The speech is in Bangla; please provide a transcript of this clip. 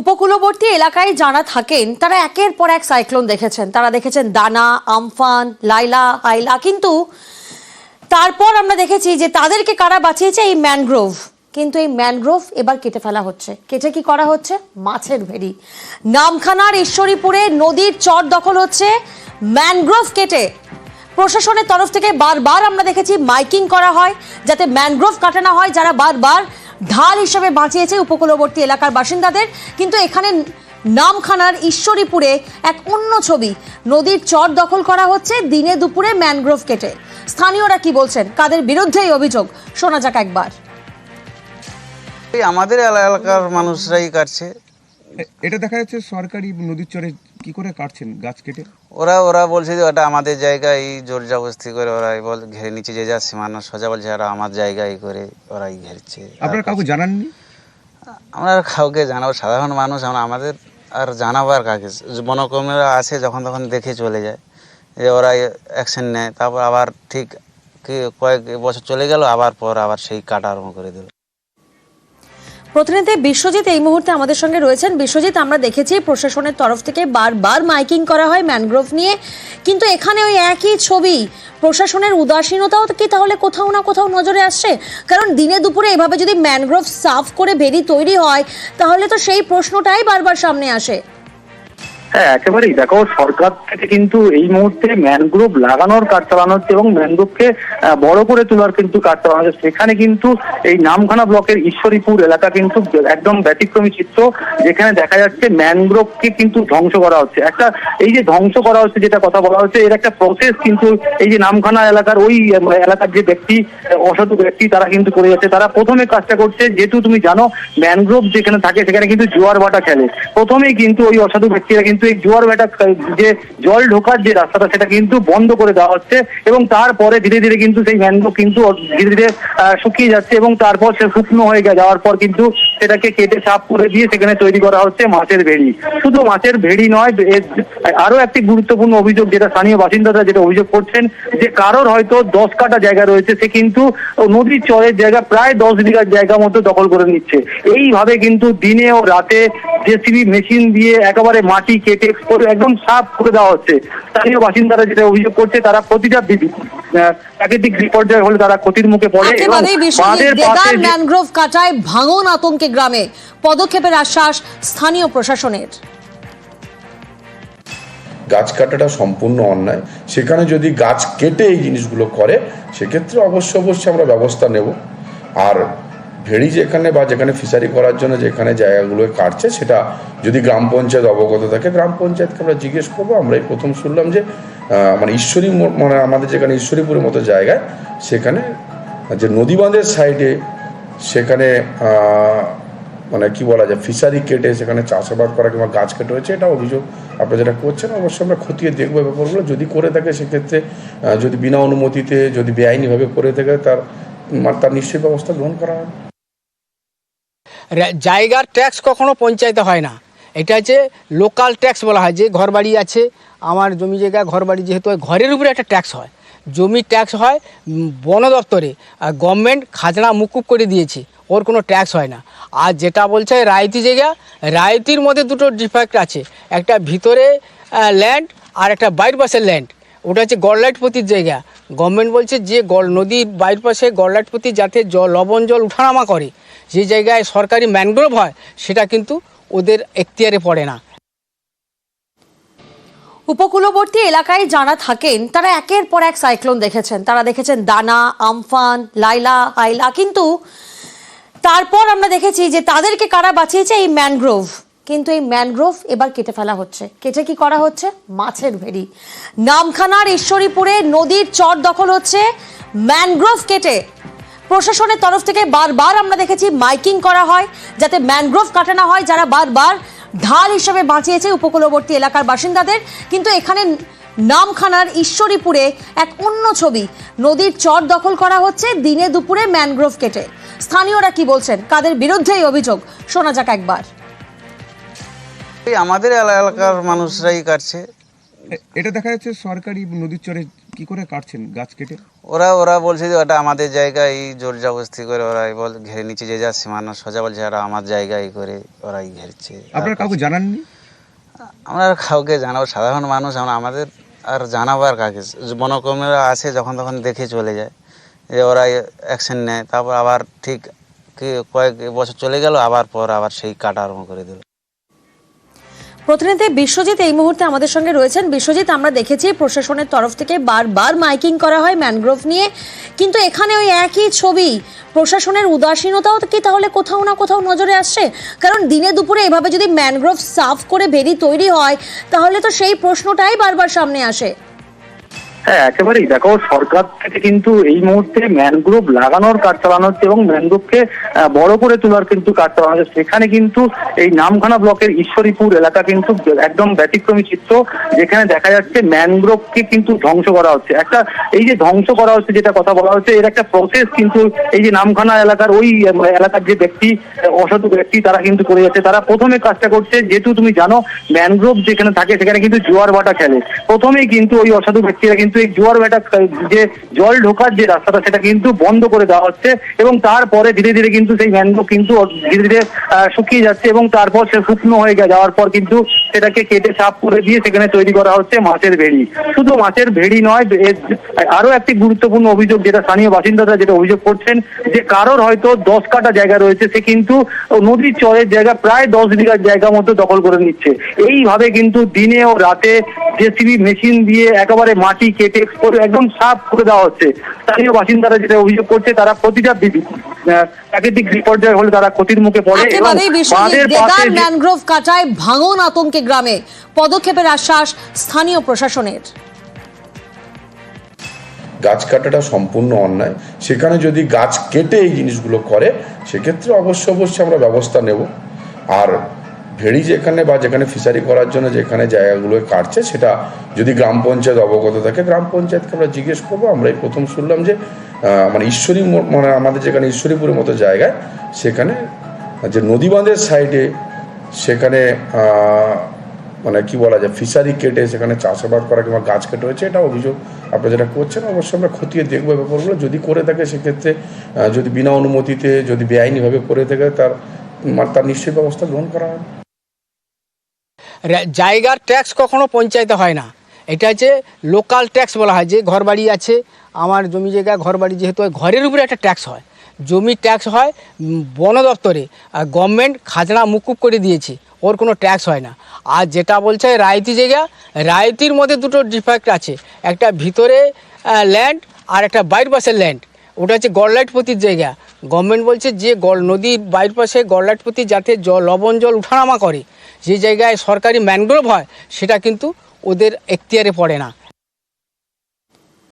উপকূলবর্তী এলাকায় যারা থাকেন, তারা একের পর এক সাইক্লোন দেখেছেন। তারা দেখেছেন দানা, আমফান, লাইলা, আইলা। কিন্তু তারপর আমরা দেখেছি যে তাদেরকে কারা বাঁচিয়েছে? এই ম্যানগ্রোভ। কিন্তু এই ম্যানগ্রোভ এবার কেটে ফেলা হচ্ছে। কেটে কি করা হচ্ছে? মাছের ভেড়ি। নামখানার ঈশ্বরীপুরে নদীর চর দখল হচ্ছে। ম্যানগ্রোভ কেটে প্রশাসনের তরফ থেকে বারবার আমরা দেখেছি মাইকিং করা হয়, যাতে ম্যানগ্রোভ কাটানো হয়। যারা বারবার ঢাল হিসেবে বাঁচিয়েছে উপকূলবর্তী এলাকার বাসিন্দাদের, কিন্তু এখানে নামখানার ঈশ্বরীপুরে এক অন্য ছবি। নদীর চর দখল করা হচ্ছে দিনে দুপুরে ম্যানগ্রোভ কেটে। স্থানীয়রা কি বলছেন? কাদের বিরুদ্ধে এই অভিযোগ? শোনা যাক একবার। আমাদের এলা- এলাকার মানুষরাই কাটছে। এটা দেখা যাচ্ছে সরকারি নদীর চরে কি করে কাটছেন গাছ কেটে? ওরা ওরা বলছে যে ওটা আমাদের জায়গায় জোর জবস্তি করে ওরা বল ঘেরে নিচে যে যা সীমানা সোজা বলছে ওরা আমার জায়গায় করে ওরাই ঘেরছে। আপনারা কাউকে জানাননি? আমরা আর কাউকে জানাব সাধারণ মানুষ আমরা আমাদের আর জানাব আর কাকে? বনকর্মীরা আসে যখন তখন দেখে চলে যায় যে ওরা অ্যাকশন নেয় তারপর আবার ঠিক কয়েক বছর চলে গেল আবার পর আবার সেই কাটা আরম্ভ করে দিল। প্রতিনিধি বিশ্বজিৎ এই মুহূর্তে আমাদের সঙ্গে রয়েছেন। বিশ্বজিৎ, আমরা দেখেছি প্রশাসনের তরফ থেকে বারবার মাইকিং করা হয় ম্যানগ্রোভ নিয়ে। কিন্তু এখানে ওই একই ছবি, প্রশাসনের উদাসীনতাও কি তাহলে কোথাও না কোথাও নজরে আসছে? কারণ দিনে দুপুরে এভাবে যদি ম্যানগ্রোভ সাফ করে ভেরি তৈরি হয়, তাহলে তো সেই প্রশ্নটাই বারবার সামনে আসে। হ্যাঁ একেবারেই। দেখো, সরকার থেকে কিন্তু এই মুহূর্তে ম্যানগ্রোভ লাগানোর কাজ চালানো হচ্ছে এবং ম্যানগ্রোভকে বড় করে তোলার কিন্তু কাজ চালানো হচ্ছে। সেখানে কিন্তু এই নামখানা ব্লকের ঈশ্বরীপুর এলাকা কিন্তু একদম ব্যতিক্রমী চিত্র, যেখানে দেখা যাচ্ছে ম্যানগ্রোভকে কিন্তু ধ্বংস করা হচ্ছে। একটা, এই যে ধ্বংস করা হচ্ছে, যেটা কথা বলা হচ্ছে, এর একটা প্রসেস কিন্তু এই যে নামখানা এলাকার ওই এলাকার যে ব্যক্তি, অসাধু ব্যক্তি, তারা কিন্তু করে যাচ্ছে। তারা প্রথমে কাজটা করছে, যেহেতু তুমি জানো, ম্যানগ্রোভ যেখানে থাকে, সেখানে কিন্তু জোয়ার ভাটা খেলে। প্রথমেই কিন্তু ওই অসাধু ব্যক্তিরা কিন্তু এই জোয়ার ভাটা যে জল ঢোকার যে রাস্তাটা, সেটা কিন্তু বন্ধ করে দেওয়া হচ্ছে এবং তারপরে ধীরে ধীরে কিন্তু সেই ম্যানগ্রোভ কিন্তু ধীরে ধীরে শুকিয়ে যাচ্ছে এবং তারপর সে শুকনো হয়ে যাওয়ার পর কিন্তু সেটাকে কেটে সাফ করে দিয়ে সেখানে তৈরি করা হচ্ছে মাছের ভেড়ি। শুধু মাছের ভেড়ি নয় আরও একটি গুরুত্বপূর্ণ অভিযোগ যেটা স্থানীয় বাসিন্দারা যেটা অভিযোগ করছেন, যে কারোর হয়তো দশ কাটা জায়গা রয়েছে, সে কিন্তু নদীর চরের জায়গা প্রায় দশ বিঘার জায়গা মতো দখল করে নিচ্ছে। এইভাবে কিন্তু দিনে ও রাতে জেসিবি মেশিন দিয়ে একেবারে মাটি কেটে একদম সাফ করে দেওয়া হচ্ছে। স্থানীয় বাসিন্দারা যেটা অভিযোগ করছে, তারা প্রতিটা প্রাকৃতিক বিপর্যয় হলে তারা ক্ষতির মুখে পড়ে দেদার ম্যানগ্রোভ কাটায় ভাঙন আতঙ্কে গ্রামে। পদক্ষেপের আশ্বাস স্থানীয় প্রশাসনের। গাছ কাটাটা সম্পূর্ণ অন্যায়। সেখানে যদি গাছ কেটে এই জিনিসগুলো করে সেক্ষেত্রে অবশ্য অবশ্যই আমরা ব্যবস্থা নেব। আর ভেড়ি যেখানে বা যেখানে ফিশারি করার জন্য যেখানে জায়গাগুলো কাটছে, সেটা যদি গ্রাম পঞ্চায়েত অবগত থাকে, গ্রাম পঞ্চায়েতকে আমরা জিজ্ঞেস করব। আমরা এই প্রথম শুনলাম যে মানে ঈশ্বরী মানে আমাদের যেখানে ঈশ্বরীপুরের মতো জায়গায়, সেখানে যে নদী বাঁধের সাইডে সেখানে মানে কি বলা যায়, ফিশারি কেটে সেখানে চাষাবাদ করা কিংবা গাছ কেটে হয়েছে, এটা অভিযোগ আপনারা যেটা করছেন, অবশ্যই আমরা খতিয়ে দেখব ব্যাপারগুলো। যদি করে থাকে সেক্ষেত্রে যদি বিনা অনুমতিতে, যদি বেআইনিভাবে করে থাকে, তার মানে তার নিশ্চয়ই ব্যবস্থা গ্রহণ করা রা- জায়গার ট্যাক্স কখনো পঞ্চায়েতে হয় না। এটা হচ্ছে লোকাল ট্যাক্স বলা হয়। যে ঘর বাড়ি আছে, আমার জমি জায়গা ঘর বাড়ি যেহেতু ঘরের উপরে একটা ট্যাক্স হয়। জমি ট্যাক্স হয় বন দপ্তরে। আর গভর্নমেন্ট খাজনা মুকুব করে দিয়েছে। ওর কোনো ট্যাক্স হয় না। আর যেটা বলছে রায়তি জায়গা, রায়তির মধ্যে দুটো ডিফেক্ট আছে। একটা ভিতরে ল্যান্ড আর একটা বাইর পাশের ল্যান্ড ওটা হচ্ছে গড়লাইটপতির জায়গা। গভর্নমেন্ট বলছে যে গল নদীর বাইর পাশে গড়লাইটপতি যাতে জল লবণ, জল, উঠানামা করে। যে জায়গায় সরকারি ম্যানগ্রোভ হয়, সেটা কিন্তু ওদের এখতিয়ারে পড়ে না। উপকূলবর্তী এলাকায় যারা থাকেন, তারা একের পর এক সাইক্লোন দেখেছেন। তারা দেখেছেন দানা, আমফান, লাইলা, আইলা, কিন্তু তারপর আমরা দেখেছি যে তাদেরকে কারা বাঁচিয়েছে? এই ম্যানগ্রোভ। কিন্তু এই ম্যানগ্রোভ এবার কেটে ফেলা হচ্ছে। কেটে কি করা হচ্ছে? মাছের ভেড়ি। নামখানার ঈশ্বরীপুরে নদীর চর দখল হচ্ছে। ম্যানগ্রোভ কেটে প্রশাসনের তরফ থেকে বারবার আমরা দেখেছি মাইকিং করা হয় যাতে ম্যানগ্রোভ কাটানো হয় যারা বারবার ঢাল হিসেবে বাঁচিয়েছে উপকূলবর্তী এলাকার বাসিন্দাদের। কিন্তু এখানে নামখানার ঈশ্বরীপুরে এক অন্য ছবি নদীর চর দখল করা হচ্ছে দিনে দুপুরে ম্যানগ্রোভ কেটে। স্থানীয়রা কি বলছেন? কাদের বিরুদ্ধে এই অভিযোগ? শোনা যাক একবার। এই আমাদের এলা- এলাকার মানুষরাই কাটছে। এটা দেখা যাচ্ছে সরকারি নদীর চরে কি করে কাটছেন গাছ কেটে? ওরা ওরা বলছে যে ওটা আমাদের জায়গা এই জোর জবস্তি করে ওরা বল ঘিরে নিচ্ছে যে যা সীমানা সোজা বলছে ওরা আমার জায়গা এই করে ওরাই ঘিরছে। আপনারা কাউকে জানাননি? আমরা কাউকে জানাব সাধারণ মানুষ আমরা আমাদের আর জানাব আর কাকে। বনকর্মীরা আসে যখন তখন দেখে চলে যায় যে ওরা অ্যাকশন নেয় তারপর আবার ঠিক কয়েক বছর চলে গেল আবার পর আবার সেই কাটা আরম্ভ করে দিল। প্রতিনিধি বিশ্বজিৎ এই মুহূর্তে আমাদের সঙ্গে রয়েছেন। বিশ্বজিৎ, আমরা দেখেছি প্রশাসনের তরফ থেকে বারবার মাইকিং করা হয় ম্যানগ্রোভ নিয়ে। কিন্তু এখানে ওই একই ছবি, প্রশাসনের উদাসীনতাও কি তাহলে কোথাও না কোথাও নজরে আসছে? কারণ দিনে দুপুরে এভাবে যদি ম্যানগ্রোভ সাফ করে বেরি তৈরি হয়, তাহলে তো সেই প্রশ্নটাই বারবার সামনে আসে। হ্যাঁ একেবারেই। দেখো, সরকার থেকে কিন্তু এই মুহূর্তে ম্যানগ্রোভ লাগানোর কাজ চালানো হচ্ছে এবং ম্যানগ্রোভকে বড় করে তোলার কিন্তু কাজ চালানো হচ্ছে। সেখানে কিন্তু এই নামখানা ব্লকের ঈশ্বরীপুর এলাকা কিন্তু একদম ব্যতিক্রমী চিত্র, যেখানে দেখা যাচ্ছে ম্যানগ্রোভকে কিন্তু ধ্বংস করা হচ্ছে। একটা, এই যে ধ্বংস করা হচ্ছে, যেটা কথা বলা হচ্ছে, এর একটা প্রসেস কিন্তু এই যে নামখানা এলাকার ওই এলাকার যে ব্যক্তি অসাধু ব্যক্তি, তারা কিন্তু করে যাচ্ছে। তারা প্রথমে কাজটা করছে, যেহেতু তুমি জানো ম্যানগ্রোভ যেখানে থাকে, সেখানে কিন্তু জোয়ার ভাটা খেলে। প্রথমেই কিন্তু ওই অসাধু ব্যক্তিরা কিন্তু এই জোয়ার ভাটা যে জল ঢোকার যে রাস্তাটা, সেটা কিন্তু বন্ধ করে দেওয়া হচ্ছে এবং তারপরে ধীরে ধীরে কিন্তু সেই ম্যানগ্রোভ কিন্তু ধীরে ধীরে শুকিয়ে যাচ্ছে এবং তারপর সে শুকনো হয়ে যাওয়ার পর কিন্তু সেটাকে কেটে সাফ করে দিয়ে সেখানে তৈরি করা হচ্ছে মাছের ভেড়ি। শুধু মাছের ভেড়ি নয় আরও একটি গুরুত্বপূর্ণ অভিযোগ যেটা স্থানীয় বাসিন্দারা যেটা অভিযোগ করছেন, যে কারোর হয়তো দশ কাটা জায়গা রয়েছে, সে কিন্তু নদীর চরের জায়গা প্রায় দশ বিঘার জায়গা মতো দখল করে নিচ্ছে। এইভাবে কিন্তু দিনে ও রাতে জেসিবি মেশিন দিয়ে একেবারে মাটি কেটে একদম সাফ করে দেওয়া হচ্ছে। স্থানীয় বাসিন্দারা যেটা অভিযোগ করছে, তারা প্রতিটা প্রাকৃতিক বিপর্যয় হলে তারা ক্ষতির মুখে পড়ে এবং ম্যানগ্রোভ কাটায় ভাঙন আতঙ্কে গ্রামে। পদক্ষেপের আশ্বাস স্থানীয় প্রশাসনের। গাছ কাটাটা সম্পূর্ণ অন্যায়। সেখানে যদি গাছ কেটে এই জিনিসগুলো করে সেক্ষেত্রে অবশ্য অবশ্যই আমরা ব্যবস্থা নেব। আর ভেড়ি যেখানে বা যেখানে ফিশারি করার জন্য যেখানে জায়গাগুলো কাটছে, সেটা যদি গ্রাম পঞ্চায়েত অবগত থাকে, গ্রাম পঞ্চায়েতকে আমরা জিজ্ঞেস করব। আমরা এই প্রথম শুনলাম যে মানে ঈশ্বরী মানে আমাদের যেখানে ঈশ্বরীপুরের মতো জায়গায়, সেখানে যে নদী বাঁধের সাইডে সেখানে মানে কি বলা যায় ফিশারি কেটে সেখানে চাষাবাদ করা কিংবা গাছ কেটে হয়েছে, এটা অভিযোগ আপনারা যেটা করছেন, অবশ্যই আমরা খতিয়ে দেখব ব্যাপারগুলো। যদি করে থাকে সেক্ষেত্রে যদি বিনা অনুমতিতে, যদি বেআইনিভাবে করে থাকে, তার মানে তার নিশ্চয়ই ব্যবস্থা গ্রহণ করা রা- জায়গার ট্যাক্স কখনো পঞ্চায়েতে হয় না। এটা হচ্ছে লোকাল ট্যাক্স বলা হয়, যে ঘর বাড়ি আছে, আমার জমি জায়গা ঘর বাড়ি যেহেতু ঘরের উপরে একটা ট্যাক্স হয়। জমি ট্যাক্স হয় বন দপ্তরে, আর গভর্নমেন্ট খাজনা মুকুব করে দিয়েছে, ওর কোনো ট্যাক্স হয় না। আর যেটা বলছে রায়তি জায়গা, রায়তির মধ্যে দুটো ডিফেক্ট আছে। একটা ভিতরে ল্যান্ড আর একটা বাইর পাশের ল্যান্ড ওটা হচ্ছে গড়লাইটপতির জায়গা। গভর্নমেন্ট বলছে যে গল নদীর বাইর পাশে গড়লাইটপতি যাতে জল লবণ জল উঠানামা করে। যে জায়গায় সরকারি ম্যানগ্রোভ হয় সেটা কিন্তু ওদের এখতিয়ারে পড়ে না।